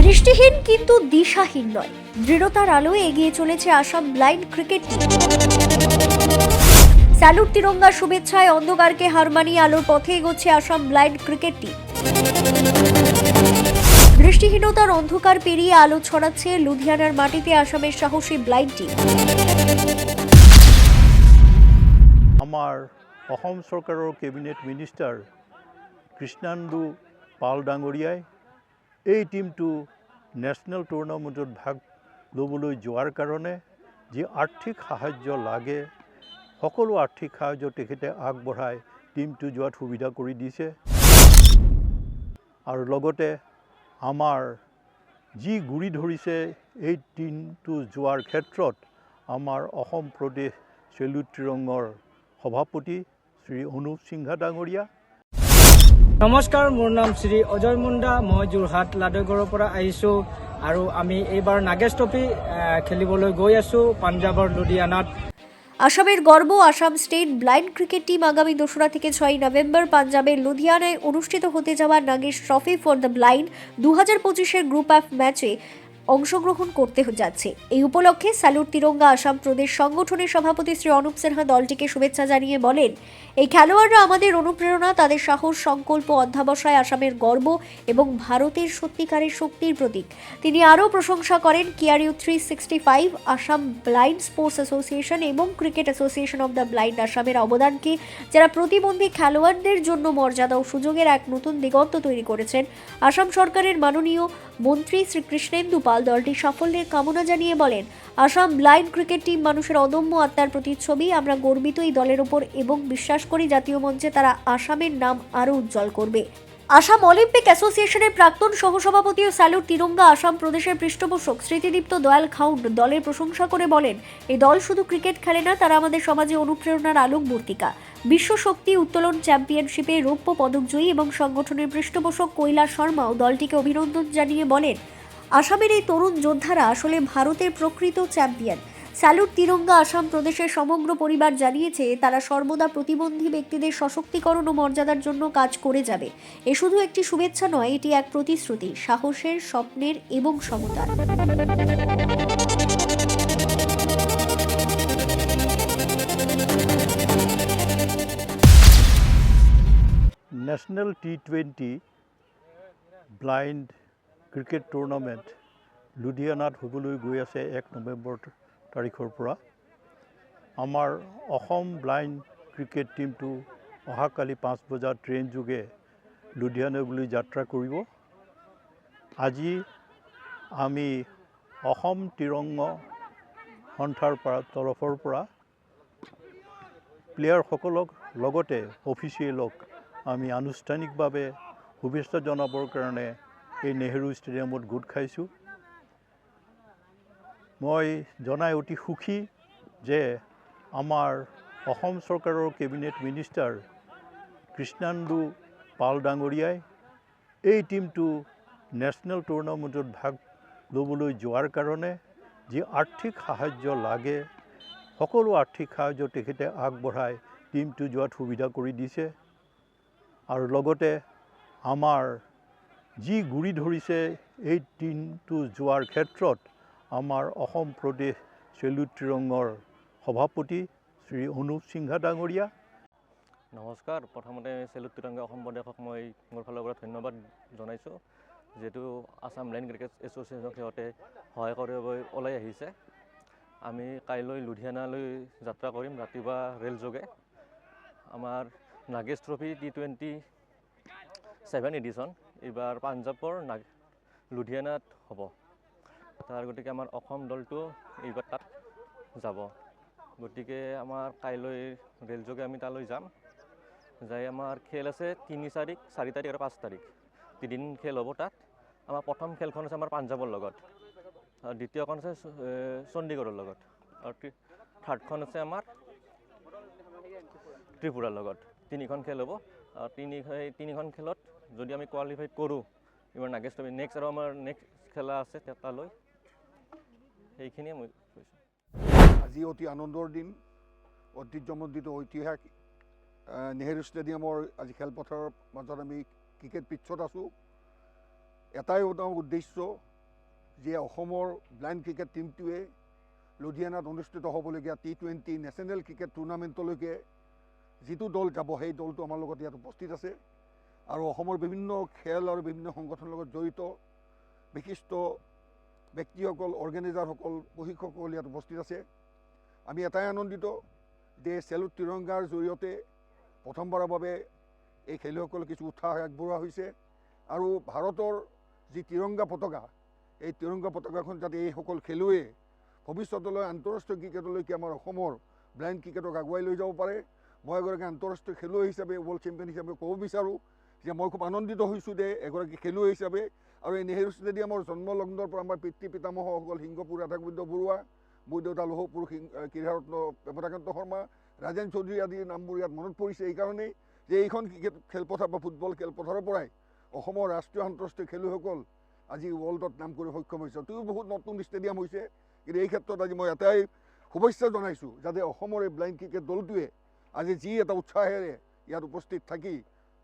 দৃষ্টিহীন কিন্তু দিশাহীন নয়। দৃঢ়তার আলোয় এগিয়ে চলেছে Assam blind cricket team. Salute Tiranga শুভেচ্ছায় অন্ধকারকে হার মানিয়ে আলোর পথে এগোচ্ছে আসাম ব্লাইন্ড ক্রিকেট টিম। দৃষ্টিহীনতার অন্ধকার পেরিয়ে আলো ছড়াচ্ছে লুধিয়ানার মাটিতে আসামের সাহসী ব্লাইন্ড টিম। আমাৰ অসম চৰকাৰৰ কেবিনেট মিনিষ্টাৰ কৃষ্ণান্দু পাল ডাঙৰীয়াই এই টীমটো নেশ্যনেল টুৰ্ণামেণ্টত ভাগ ল'বলৈ যোৱাৰ কাৰণে যি আৰ্থিক সাহাৰ্য লাগে সকলো আৰ্থিক সাহাৰ্য তেখেতে আগবঢ়াই টীমটো যোৱাত সুবিধা কৰি দিছে। আৰু লগতে আমাৰ যি গুৰি ধৰিছে এই টীমটো যোৱাৰ ক্ষেত্ৰত আমাৰ অসম প্ৰদেশ চেলুট ত্ৰিৰংগৰ সভাপতি শ্ৰী অনুপ সিংহা ডাঙৰীয়া নমস্কাৰ মোৰ নাম শ্ৰী অজয় মুণ্ডা মই যোৰহাট লাডগড়ৰ পৰা আহিছোঁ আৰু আমি এইবাৰ নাগেশ আহ, খেলিবলৈ গৈ আছোঁ পাঞ্জাৱৰ লুধিয়ানাত। আসামের গর্ব Assam state blind cricket team আগামী দোসরা থেকে ছয় নভেম্বর পাঞ্জাবের লুধিয়ানায় অনুষ্ঠিত হতে যাওয়া Nagesh trophy for the blind দু হাজার পঁচিশের গ্রুপ অফ ম্যাচে অংশগ্রহণ করতে যাচ্ছে। এই উপলক্ষে স্যালুট তিরঙ্গা আসাম প্রদেশ সংগঠনের সভাপতি শ্রী অনুপ সিনহা দলটিকে শুভেচ্ছা জানিয়ে বলেন এই খেলোয়াড়রা আমাদের অনুপ্রেরণা, তাদের সাহস, সংকল্প, অধ্যাবসায়, আসামের গর্ব এবং ভারতের সত্যিকারের শক্তির প্রতীক। তিনি আরও প্রশংসা করেন কিয়ারিউ three sixty five, Assam blind sports association এবং cricket association of the blind আসামের অবদানকে যারা প্রতিবন্ধী খেলোয়াড়দের জন্য মর্যাদা ও সুযোগের এক নতুন দিগন্ত তৈরি করেছেন। আসাম সরকারের মাননীয় মন্ত্রী শ্রী কৃষ্ণেন্দু পাল দলটির সাফল্যের কামনা জানিয়ে বলেন, আসাম ব্লাইন্ড ক্রিকেট টিম মানুষের অদম্য আত্মার প্রতিচ্ছবি। আমরা গর্বিত এই দলের ওপর এবং বিশ্বাস করি জাতীয় মঞ্চে তারা আসামের নাম আরও উজ্জ্বল করবে। আসাম অলিম্পিক অ্যাসোসিয়েশনের প্রাক্তন সহসভাপতি ও স্যালুট তিরঙ্গা আসাম প্রদেশের পৃষ্ঠপোষক স্মৃতিদীপ্ত দয়াল খাউন্ড দলের প্রশংসা করে বলেন এই দল শুধু ক্রিকেট খেলে না, তারা আমাদের সমাজে অনুপ্রেরণার আলোক মূর্তিকা বিশ্ব শক্তি উত্তোলন চ্যাম্পিয়নশিপে রৌপ্য পদকজয়ী এবং সংগঠনের পৃষ্ঠপোষক কৈলাস শর্মাও দলটিকে অভিনন্দন জানিয়ে বলেন, আসামের এই তরুণ যোদ্ধারা আসলে ভারতের প্রকৃত চ্যাম্পিয়ন। স্যালুট তিরঙ্গা আসাম প্রদেশের সমগ্র পরিবার জানিয়েছে, তারা সর্বদা প্রতিবন্ধী ব্যক্তিদের সশক্তিকরণ ও মর্যাদার জন্য কাজ করে যাবে। এ শুধু একটি শুভেচ্ছা নয়, এটি এক প্রতিশ্রুতি, সাহসের, স্বপ্নের এবং সমতার। National T twenty blind cricket tournament লুধিয়ানাত হ'বলৈ গৈ আছে এক নৱেম্বৰ তাৰিখৰ পৰা আমাৰ অসম ব্লাইণ্ড ক্ৰিকেট টীমটো অহাকালি পাঁচ বজাত ট্ৰেইন যোগে লুধিয়ানালৈ যাত্ৰা কৰিব। আজি আমি অসম তিৰংগ সন্থাৰ পৰা তৰফৰ পৰা প্লেয়াৰসকলক লগতে অফিচিয়েলক আমি আনুষ্ঠানিকভাৱে শুভেচ্ছা জনাবৰ কাৰণে এই নেহেৰু ষ্টেডিয়ামত গোট খাইছোঁ। মই জনাই অতি সুখী যে আমাৰ অসম চৰকাৰৰ কেবিনেট মিনিষ্টাৰ কৃষ্ণান্দু পাল ডাঙৰীয়াই এই টীমটো নেশ্যনেল টুৰ্ণামেণ্টত ভাগ ল'বলৈ যোৱাৰ কাৰণে যি আৰ্থিক সাহাৰ্য লাগে সকলো আৰ্থিক সাহাৰ্য তেখেতে আগবঢ়াই টীমটো যোৱাত সুবিধা কৰি দিছে। আৰু লগতে আমাৰ যি গুৰি ধৰিছে এই টীমটো যোৱাৰ ক্ষেত্ৰত আমাৰ অসম প্ৰদেশ চেলুট ত্ৰিৰংগৰ সভাপতি শ্ৰী অনুপ সিংহা ডাঙৰীয়া। নমস্কাৰ প্ৰথমতে চেলুট তিৰংগা অসম প্ৰদেশক মই মোৰ ফালৰ পৰা ধন্যবাদ জনাইছোঁ যিহেতু আছাম লাইন ক্ৰিকেট এছ'চিয়েশ্যনক সিহঁতে সহায় কৰিবলৈ ওলাই আহিছে। আমি কাইলৈ লুধিয়ানালৈ যাত্ৰা কৰিম ৰাতিপুৱা ৰে'লযোগে আমাৰ Nagesh trophy T twenty seven edition এইবাৰ পাঞ্জাৱৰ নাগ লুধিয়ানাত হ'ব। তাৰ গতিকে আমাৰ অসম দলটো এইবাৰ তাত যাব। গতিকে আমাৰ কাইলৈ ৰে'লযোগে আমি তালৈ যাম। যাই আমাৰ খেল আছে তিনি তাৰিখ চাৰি তাৰিখ আৰু পাঁচ তাৰিখ। তিনিদিন খেল হ'ব তাত। আমাৰ প্ৰথম খেলখন আছে আমাৰ পাঞ্জাৱৰ লগত। আৰু দ্বিতীয়খন আছে চণ্ডীগড়ৰ লগত। আৰু থাৰ্ডখন আছে আমাৰ ত্ৰিপুৰাৰ লগত। তিনিখন খেল হ'ব। আৰু তিনি সেই তিনিখন খেলত যদি আমি কোৱালিফাই কৰোঁ নাগেশ ট্ৰফি নেক্সট আৰু আমাৰ নেক্সট খেলা আছে তালৈ। সেইখিনিয়ে মই কৈছোঁ। আজি অতি আনন্দৰ দিন ঐতিহ্যমণ্ডিত ঐতিহাসিক নেহেৰু ষ্টেডিয়ামৰ আজি খেলপথাৰৰ মাজত আমি ক্ৰিকেট পিটছত আছোঁ। এটাই এটা উদ্দেশ্য যে অসমৰ ব্লাইণ্ড ক্ৰিকেট টীমটোৱে লুধিয়ানাত অনুষ্ঠিত হ'বলগীয়া টি টুৱেণ্টি নেশ্যনেল ক্ৰিকেট টুৰ্ণামেণ্টলৈকে যিটো দল যাব সেই দলটো আমাৰ লগত ইয়াত উপস্থিত আছে। আৰু অসমৰ বিভিন্ন খেল আৰু বিভিন্ন সংগঠনৰ লগত জড়িত বিশিষ্ট ব্যক্তিসকল অৰ্গেনাইজাৰসকল প্ৰশিক্ষকসকল ইয়াত উপস্থিত আছে। আমি এটাই আনন্দিত যে চেলুট তিৰংগাৰ জৰিয়তে প্ৰথমবাৰৰ বাবে এই খেলুৱৈসকলক কিছু উৎসাহ আগবঢ়োৱা হৈছে আৰু ভাৰতৰ যি তিৰংগা পতাকা এই তিৰংগা পতাকাখন যাতে এইসকল খেলুৱৈয়ে ভৱিষ্যতলৈ আন্তঃৰাষ্ট্ৰীয় ক্ৰিকেটলৈকে আমাৰ অসমৰ ব্লাইণ্ড ক্ৰিকেটক আগুৱাই লৈ যাব পাৰে। মই এগৰাকী আন্তঃৰাষ্ট্ৰীয় খেলুৱৈ হিচাপে ৱৰ্ল্ড চেম্পিয়ন হিচাপে ক'ব বিচাৰোঁ যে মই খুব আনন্দিত হৈছোঁ যে এগৰাকী খেলুৱৈ হিচাপে আৰু এই নেহেৰু ষ্টেডিয়ামৰ জন্মলগ্নৰ পৰা আমাৰ পিতৃ পিতামহসকল সিংহপুৰ ৰাধাগোবিন্দ বৰুৱা মোৰ দেউতা লৌহপুৰ সিং ক্ৰীড়াৰত্ন প্ৰেমতাকান্ত শৰ্মা ৰাজেন চৌধুৰী আদিৰ নামবোৰ ইয়াত মনত পৰিছে। এইকাৰণেই যে এইখন ক্ৰিকেট খেলপথাৰ বা ফুটবল খেলপথাৰৰ পৰাই অসমৰ ৰাষ্ট্ৰীয় আন্তঃৰাষ্ট্ৰীয় খেলুৱৈসকল আজি ৱৰ্ল্ডত নাম কৰিব সক্ষম হৈছে। অতিও বহুত নতুন ষ্টেডিয়াম হৈছে কিন্তু এই ক্ষেত্ৰত আজি মই এটাই শুভেচ্ছা জনাইছোঁ যাতে অসমৰ এই ব্লাইণ্ড ক্ৰিকেট দলটোৱে আজি যি এটা উৎসাহেৰে ইয়াত উপস্থিত থাকি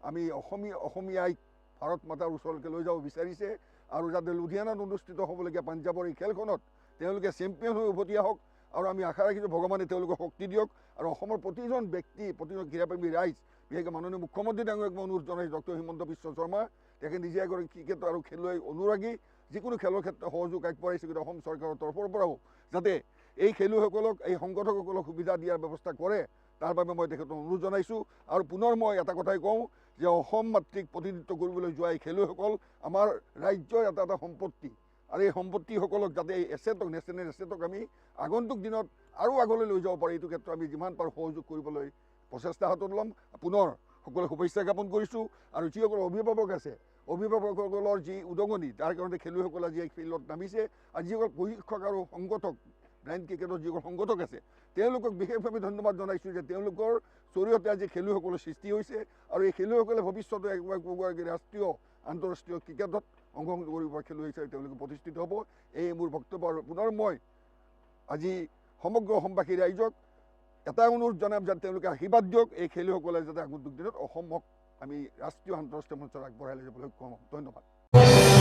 আমি অসমীয়া অসমীয়াই ভাৰত মাতাৰ ওচৰলৈকে লৈ যাব বিচাৰিছে আৰু যাতে লুধিয়ানাত অনুষ্ঠিত হ'বলগীয়া পাঞ্জাৱৰ এই খেলখনত তেওঁলোকে চেম্পিয়ন হৈ উভতি আহক আৰু আমি আশা ৰাখিছোঁ ভগৱানে তেওঁলোকক শক্তি দিয়ক আৰু অসমৰ প্ৰতিজন ব্যক্তি প্ৰতিজন ক্ৰীড়াপ্ৰেমী ৰাইজ বিশেষকৈ মাননীয় মুখ্যমন্ত্ৰী ডাঙৰীয়াক মই অনুৰোধ জনাইছোঁ ডক্টৰ হিমন্ত বিশ্ব শৰ্মা তেখেত নিজে এগৰাকী ক্ৰিকেট আৰু খেলুৱৈ অনুৰাগী যিকোনো খেলৰ ক্ষেত্ৰত সহযোগ আগবঢ়াইছে কিন্তু অসম চৰকাৰৰ তৰফৰ পৰাও যাতে এই খেলুৱৈসকলক এই সংগঠকসকলক সুবিধা দিয়াৰ ব্যৱস্থা কৰে তাৰ বাবে মই তেখেতক অনুৰোধ জনাইছোঁ। আৰু পুনৰ মই এটা কথাই কওঁ যে অসম মাতৃক প্ৰতিনিধিত্ব কৰিবলৈ যোৱা এই খেলুৱৈসকল আমাৰ ৰাজ্যৰ এটা এটা সম্পত্তি। আৰু এই সম্পত্তিসকলক যাতে এই এছেটক নেশ্যনেল এছেটক আমি আগন্তুক দিনত আৰু আগলৈ লৈ যাব পাৰোঁ এইটো ক্ষেত্ৰত আমি যিমান পাৰোঁ সহযোগ কৰিবলৈ প্ৰচেষ্টা হাতত ল'ম। পুনৰ সকলোৱে শুভেচ্ছা জ্ঞাপন কৰিছোঁ। আৰু যিসকল অভিভাৱক আছে অভিভাৱকসকলৰ যি উদগনি তাৰ কাৰণে খেলুৱৈসকল আজি এই ফিল্ডত নামিছে আৰু যিসকল প্ৰশিক্ষক আৰু সংগঠক ব্লাইণ্ড ক্ৰিকেটৰ যিসকল সংগঠক আছে তেওঁলোকক বিশেষভাৱে ধন্যবাদ জনাইছোঁ যে তেওঁলোকৰ জৰিয়তে আজি খেলুৱৈসকলৰ সৃষ্টি হৈছে আৰু এই খেলুৱৈসকলে ভৱিষ্যতে একগৰাকী ৰাষ্ট্ৰীয় আন্তঃৰাষ্ট্ৰীয় ক্ৰিকেটত অংশগ্ৰহণ কৰিব পৰা খেলুৱৈ হিচাপে তেওঁলোকে প্ৰতিষ্ঠিত হ'ব। এই মোৰ বক্তব্য আৰু পুনৰ মই আজি সমগ্ৰ অসমবাসী ৰাইজক এটা অনুৰোধ জনাম যাতে তেওঁলোকে আশীৰ্বাদ দিয়ক এই খেলুৱৈসকলে যাতে আগন্তুক দিনত অসমক আমি ৰাষ্ট্ৰীয় আন্তঃৰাষ্ট্ৰীয় মঞ্চত আগবঢ়াই লৈ যাবলৈ সক্ষম হ'ম ধন্যবাদ।